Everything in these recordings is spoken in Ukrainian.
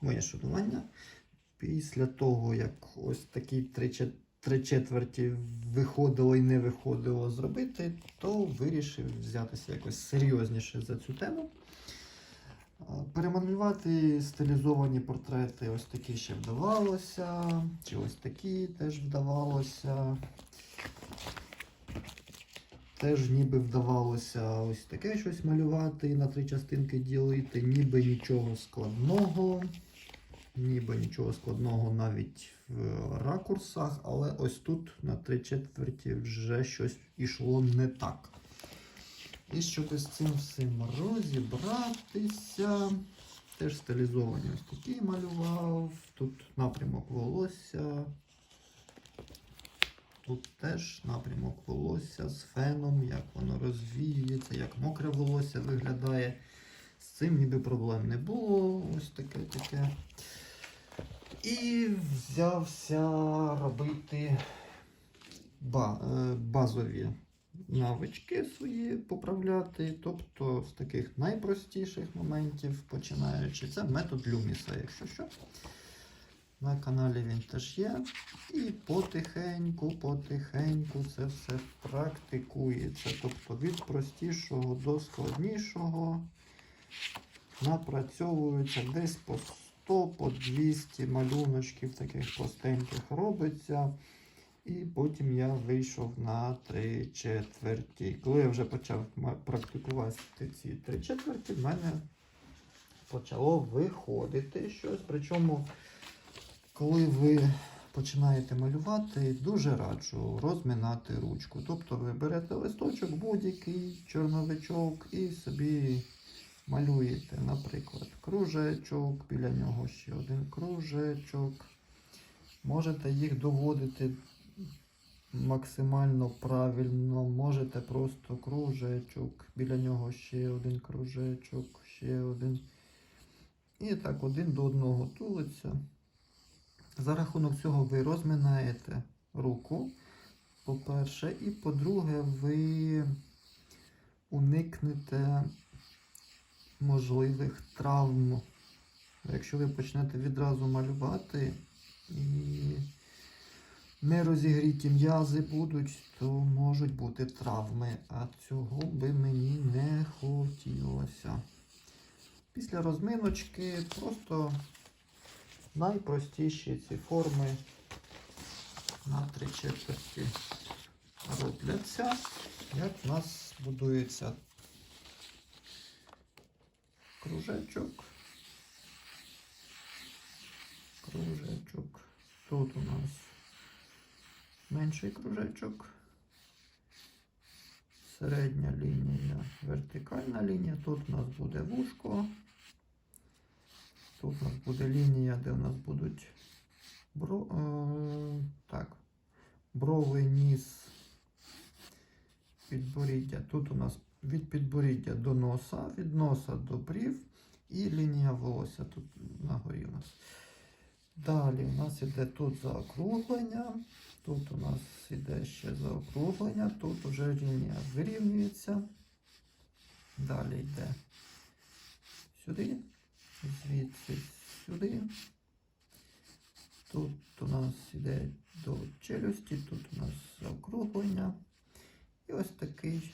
моє шанування. Після того, як ось такі три, четверті виходило і не виходило зробити, то вирішив взятися якось серйозніше за цю тему. Перемалювати стилізовані портрети ось такі ще вдавалося, чи ось такі теж вдавалося. Теж ніби вдавалося ось таке щось малювати, на три частинки ділити, ніби нічого складного, ніби нічого складного навіть в ракурсах, але ось тут на три четверті вже щось ішло не так. І щоб з цим всім розібратися, теж стилізовані ось такі малював. Тут напрямок волосся. Тут теж напрямок волосся з феном, як воно розвіюється, як мокре волосся виглядає. З цим ніби проблем не було. Ось таке таке. І взявся робити е, базові навички свої поправляти. Тобто з таких найпростіших моментів починаючи. Це метод Люміса, якщо що. На каналі він теж є. І потихеньку, потихеньку це все практикується. Тобто від простішого до складнішого напрацьовується десь по 100, по 200 малюночків таких простеньких робиться. І потім я вийшов на три четверті. Коли я вже почав практикувати ці три четверті, в мене почало виходити щось. Причому коли ви починаєте малювати, дуже раджу розминати ручку. Тобто ви берете листочок будь-який, чорновичок і собі малюєте, наприклад, кружечок, біля нього ще один кружечок. Можете їх доводити максимально правильно, можете просто кружечок, біля нього ще один кружечок, ще один. І так один до одного тулиться. За рахунок цього ви розминаєте руку, по-перше, і по-друге, ви уникнете можливих травм. Якщо ви почнете відразу малювати і не розігріті м'язи будуть, то можуть бути травми, а цього би мені не хотілося. Після розминочки просто найпростіші ці форми на три четверті робляться. Як в нас будується кружечок. Кружечок. Тут у нас менший кружечок. Середня лінія, вертикальна лінія. Тут у нас буде вушко. Тут у нас буде лінія, де у нас будуть бро... е, так, брови, ніс, підборіддя. Тут у нас від підборіддя до носа, від носа до брів і лінія волосся тут на горі у нас. Далі у нас іде тут заокруглення, тут у нас іде ще заокруглення, тут вже лінія вирівнюється. Далі йде сюди, звідси сюди. Тут у нас іде до челюсті, тут у нас заокруглення. І ось такий,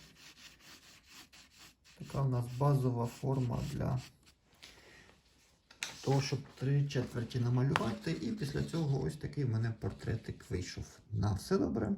нас базова форма для того, щоб три четверті намалювати. І після цього ось такий в мене портретик вийшов. На все добре.